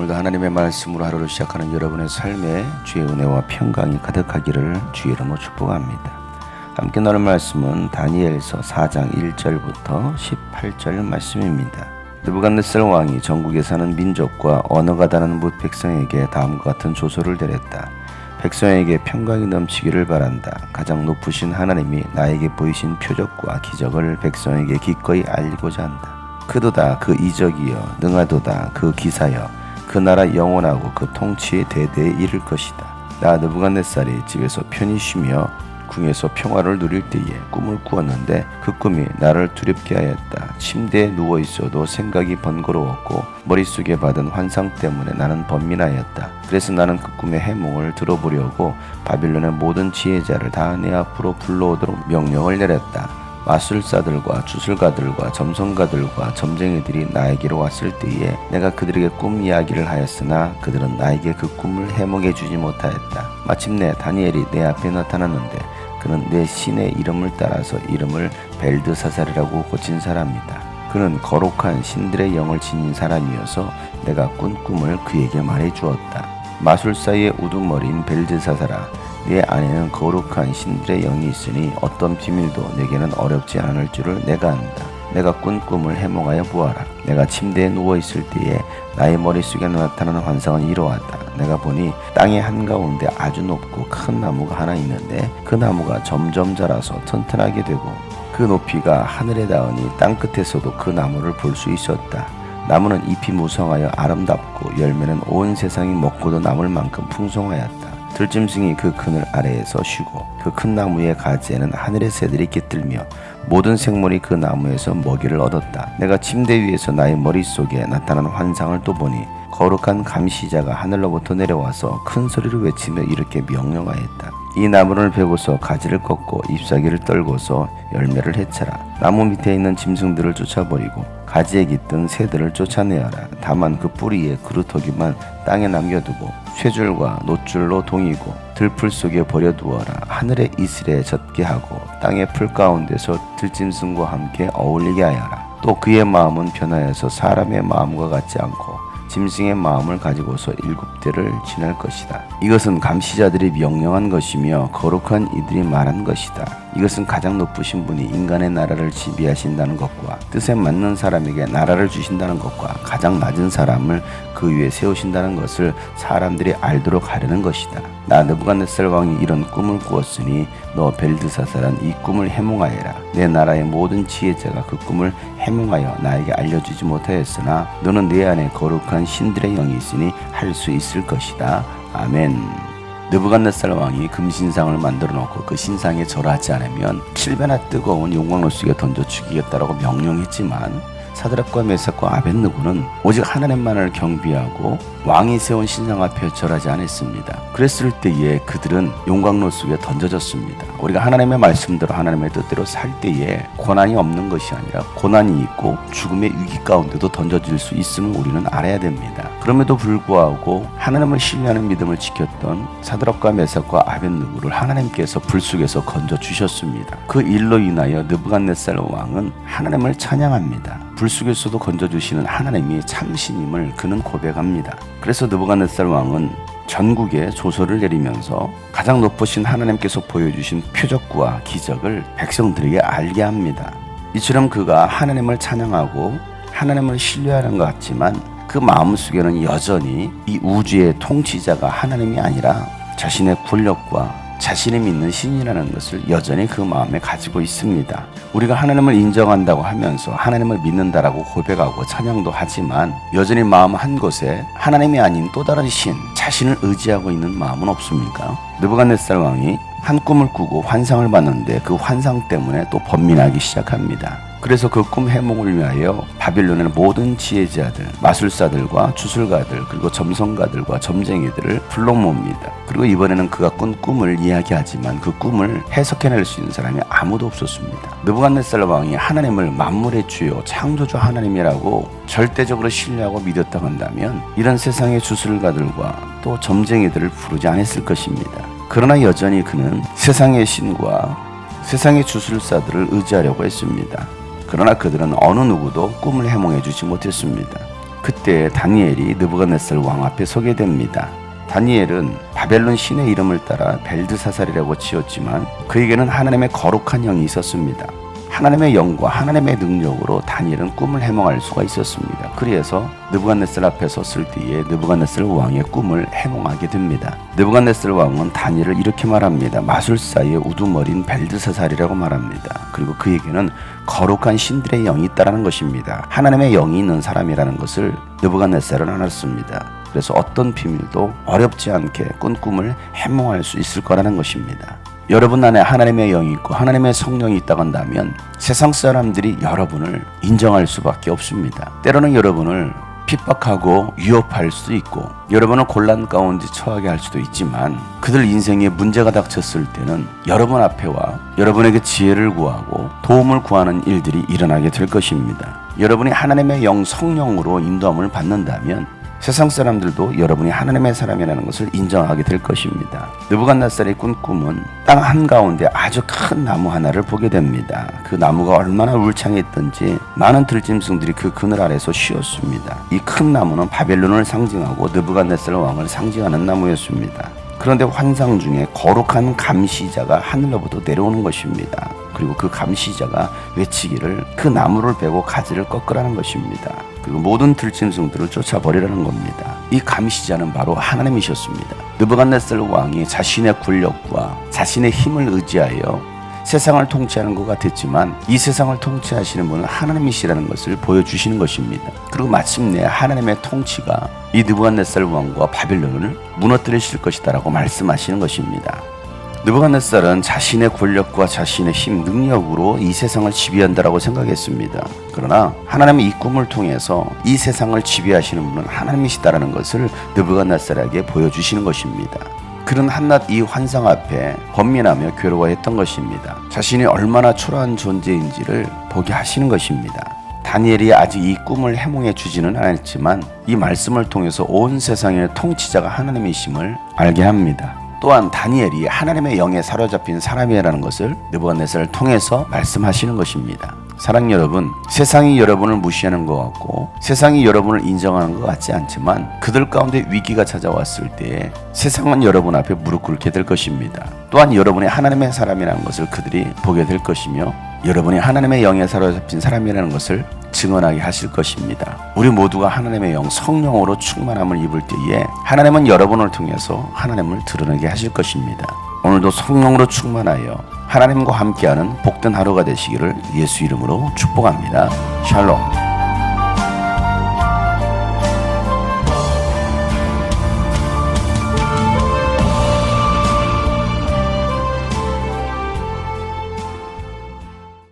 오늘도 하나님의 말씀으로 하루를 시작하는 여러분의 삶에 주의 은혜와 평강이 가득하기를 주의 이름으로 축복합니다. 함께 나눌 말씀은 다니엘서 4장 1절부터 18절 말씀입니다. 느부갓네살 왕이 전국에 사는 민족과 언어가 다른 뭇 백성에게 다음과 같은 조서를 내렸다. 백성에게 평강이 넘치기를 바란다. 가장 높으신 하나님이 나에게 보이신 표적과 기적을 백성에게 기꺼이 알리고자 한다. 크도다 그 이적이여 능하도다 그 기사여 그 나라 영원하고 그 통치의 대대에 이를 것이다. 나 느부갓네살이 집에서 편히 쉬며 궁에서 평화를 누릴 때에 꿈을 꾸었는데 그 꿈이 나를 두렵게 하였다. 침대에 누워 있어도 생각이 번거로웠고 머릿속에 받은 환상 때문에 나는 번민하였다. 그래서 나는 그 꿈의 해몽을 들어보려고 바빌론의 모든 지혜자를 다 내 앞으로 불러오도록 명령을 내렸다. 마술사들과 주술가들과 점성가들과 점쟁이들이 나에게로 왔을 때에 내가 그들에게 꿈 이야기를 하였으나 그들은 나에게 그 꿈을 해몽해 주지 못하였다. 마침내 다니엘이 내 앞에 나타났는데 그는 내 신의 이름을 따라서 이름을 벨드사살이라고 고친 사람이다. 그는 거룩한 신들의 영을 지닌 사람이어서 내가 꾼 꿈을 그에게 말해 주었다. 마술사의 우두머리인 벨드사살아 내 안에는 거룩한 신들의 영이 있으니 어떤 비밀도 내게는 어렵지 않을 줄을 내가 안다. 내가 꾼 꿈을 해몽하여 보아라. 내가 침대에 누워 있을 때에 나의 머릿속에 나타나는 환상은 이러하다. 내가 보니 땅의 한가운데 아주 높고 큰 나무가 하나 있는데 그 나무가 점점 자라서 튼튼하게 되고 그 높이가 하늘에 닿으니 땅 끝에서도 그 나무를 볼 수 있었다. 나무는 잎이 무성하여 아름답고 열매는 온 세상이 먹고도 남을 만큼 풍성하였다. 들짐승이 그 그늘 아래에서 쉬고 그 큰 나무의 가지에는 하늘의 새들이 깃들며 모든 생물이 그 나무에서 먹이를 얻었다. 내가 침대 위에서 나의 머릿속에 나타난 환상을 또 보니 거룩한 감시자가 하늘로부터 내려와서 큰 소리로 외치며 이렇게 명령하였다. 이 나무를 베고서 가지를 꺾고 잎사귀를 떨고서 열매를 해쳐라. 나무 밑에 있는 짐승들을 쫓아버리고 가지에 깃든 새들을 쫓아내어라. 다만 그 뿌리에 그루터기만 땅에 남겨두고 쇠줄과 노줄로 동이고 들풀 속에 버려두어라. 하늘의 이슬에 젖게 하고 땅의 풀 가운데서 들짐승과 함께 어울리게 하여라. 또 그의 마음은 변하여서 사람의 마음과 같지 않고 짐승의 마음을 가지고서 일곱 대를 지날 것이다. 이것은 감시자들이 명령한 것이며 거룩한 이들이 말한 것이다. 이것은 가장 높으신 분이 인간의 나라를 지배하신다는 것과 뜻에 맞는 사람에게 나라를 주신다는 것과 가장 낮은 사람을 그 위에 세우신다는 것을 사람들이 알도록 하려는 것이다. 나 느부갓네살 왕이 이런 꿈을 꾸었으니 너 벨드사살은 이 꿈을 해몽하여라. 내 나라의 모든 지혜자가 그 꿈을 해몽하여 나에게 알려주지 못하였으나 너는 내 안에 거룩한 신들의 영이 있으니 할 수 있을 것이다. 아멘. 느부갓네살 왕이 금신상을 만들어 놓고 그 신상에 절하지 않으면 7배나 뜨거운 용광로 속에 던져 죽이겠다라고 명령했지만 사드락과 메삭과 아벤느고는 오직 하나님만을 경비하고 왕이 세운 신상 앞에 절하지 않았습니다. 그랬을 때에 그들은 용광로 속에 던져졌습니다. 우리가 하나님의 말씀대로 하나님의 뜻대로 살 때에 고난이 없는 것이 아니라 고난이 있고 죽음의 위기 가운데도 던져질 수 있음을 우리는 알아야 됩니다. 그럼에도 불구하고 하나님을 신뢰하는 믿음을 지켰던 사드락과 메삭과 아벤느고를 하나님께서 불 속에서 건져 주셨습니다. 그 일로 인하여 느부갓네살 왕은 하나님을 찬양합니다. 불 속에서도 건져주시는 하나님이 참신임을 그는 고백합니다. 그래서 느부갓네살 왕은 전국에 조서를 내리면서 가장 높으신 하나님께서 보여주신 표적과 기적을 백성들에게 알게 합니다. 이처럼 그가 하나님을 찬양하고 하나님을 신뢰하는 것 같지만 그 마음속에는 여전히 이 우주의 통치자가 하나님이 아니라 자신의 권력과 자신이 믿는 신이라는 것을 여전히 그 마음에 가지고 있습니다. 우리가 하나님을 인정한다고 하면서 하나님을 믿는다라고 고백하고 찬양도 하지만 여전히 마음 한 곳에 하나님이 아닌 또 다른 신, 자신을 의지하고 있는 마음은 없습니까? 느부갓네살 왕이 한 꿈을 꾸고 환상을 봤는데 그 환상 때문에 또 번민하기 시작합니다. 그래서 그 꿈 해몽을 위하여 바빌론의 모든 지혜자들, 마술사들과 주술가들, 그리고 점성가들과 점쟁이들을 불러 모읍니다. 그리고 이번에는 그가 꾼 꿈을 이야기하지만 그 꿈을 해석해낼 수 있는 사람이 아무도 없었습니다. 느부갓네살 왕이 하나님을 만물의 주요 창조주 하나님이라고 절대적으로 신뢰하고 믿었다 한다면 이런 세상의 주술가들과 또 점쟁이들을 부르지 않았을 것입니다. 그러나 여전히 그는 세상의 신과 세상의 주술사들을 의지하려고 했습니다. 그러나 그들은 어느 누구도 꿈을 해몽해 주지 못했습니다. 그때 다니엘이 느부갓네살 왕 앞에 서게 됩니다. 다니엘은 바벨론 신의 이름을 따라 벨드사살이라고 지었지만 그에게는 하나님의 거룩한 영이 있었습니다. 하나님의 영과 하나님의 능력으로 다니엘은 꿈을 해몽할 수가 있었습니다. 그래서 느부갓네살 앞에 섰을 때에 느부갓네살 왕의 꿈을 해몽하게 됩니다. 느부갓네살 왕은 다니엘을 이렇게 말합니다. 마술사의 우두머린 벨드사살이라고 말합니다. 그리고 그에게는 거룩한 신들의 영이 있다라는 것입니다. 하나님의 영이 있는 사람이라는 것을 느부갓네살은 알았습니다. 그래서 어떤 비밀도 어렵지 않게 꾼 꿈을 해몽할 수 있을 거라는 것입니다. 여러분 안에 하나님의 영이 있고 하나님의 성령이 있다고 한다면 세상 사람들이 여러분을 인정할 수밖에 없습니다. 때로는 여러분을 핍박하고 위협할 수도 있고 여러분을 곤란 가운데 처하게 할 수도 있지만 그들 인생에 문제가 닥쳤을 때는 여러분 앞에 와 여러분에게 지혜를 구하고 도움을 구하는 일들이 일어나게 될 것입니다. 여러분이 하나님의 영 성령으로 인도함을 받는다면 세상 사람들도 여러분이 하나님의 사람이라는 것을 인정하게 될 것입니다. 느부갓네살이 꾼 꿈은 땅 한가운데 아주 큰 나무 하나를 보게 됩니다. 그 나무가 얼마나 울창했던지 많은 들짐승들이 그 그늘 아래서 쉬었습니다. 이 큰 나무는 바벨론을 상징하고 느부갓네살 왕을 상징하는 나무였습니다. 그런데 환상 중에 거룩한 감시자가 하늘로부터 내려오는 것입니다. 그리고 그 감시자가 외치기를 그 나무를 베고 가지를 꺾으라는 것입니다. 그리고 모든 들짐승들을 쫓아버리라는 겁니다. 이 감시자는 바로 하나님이셨습니다. 느부갓네살 왕이 자신의 권력과 자신의 힘을 의지하여 세상을 통치하는 것 같았지만 이 세상을 통치하시는 분은 하나님이시라는 것을 보여주시는 것입니다. 그리고 마침내 하나님의 통치가 이 느부갓네살 왕과 바빌론을 무너뜨리실 것이다라고 말씀하시는 것입니다. 느부갓네살은 자신의 권력과 자신의 힘, 능력으로 이 세상을 지배한다라고 생각했습니다. 그러나 하나님의 이 꿈을 통해서 이 세상을 지배하시는 분은 하나님이시다라는 것을 느부갓네살에게 보여주시는 것입니다. 그는 한낱 이 환상 앞에 번민하며 괴로워했던 것입니다. 자신이 얼마나 초라한 존재인지를 보게 하시는 것입니다. 다니엘이 아직 이 꿈을 해몽해 주지는 않았지만 이 말씀을 통해서 온 세상의 통치자가 하나님이심을 알게 합니다. 또한 다니엘이 하나님의 영에 사로잡힌 사람이라는 것을 느부갓네살을 통해서 말씀하시는 것입니다. 사랑 여러분, 세상이 여러분을 무시하는 것 같고 세상이 여러분을 인정하는 것 같지 않지만 그들 가운데 위기가 찾아왔을 때 세상은 여러분 앞에 무릎 꿇게 될 것입니다. 또한 여러분이 하나님의 사람이라는 것을 그들이 보게 될 것이며 여러분이 하나님의 영에 사로잡힌 사람이라는 것을 증언하게 하실 것입니다. 우리 모두가 하나님의 영 성령으로 충만함을 입을 때에 하나님은 여러분을 통해서 하나님을 드러내게 하실 것입니다. 오늘도 성령으로 충만하여 하나님과 함께하는 복된 하루가 되시기를 예수 이름으로 축복합니다. 샬롬.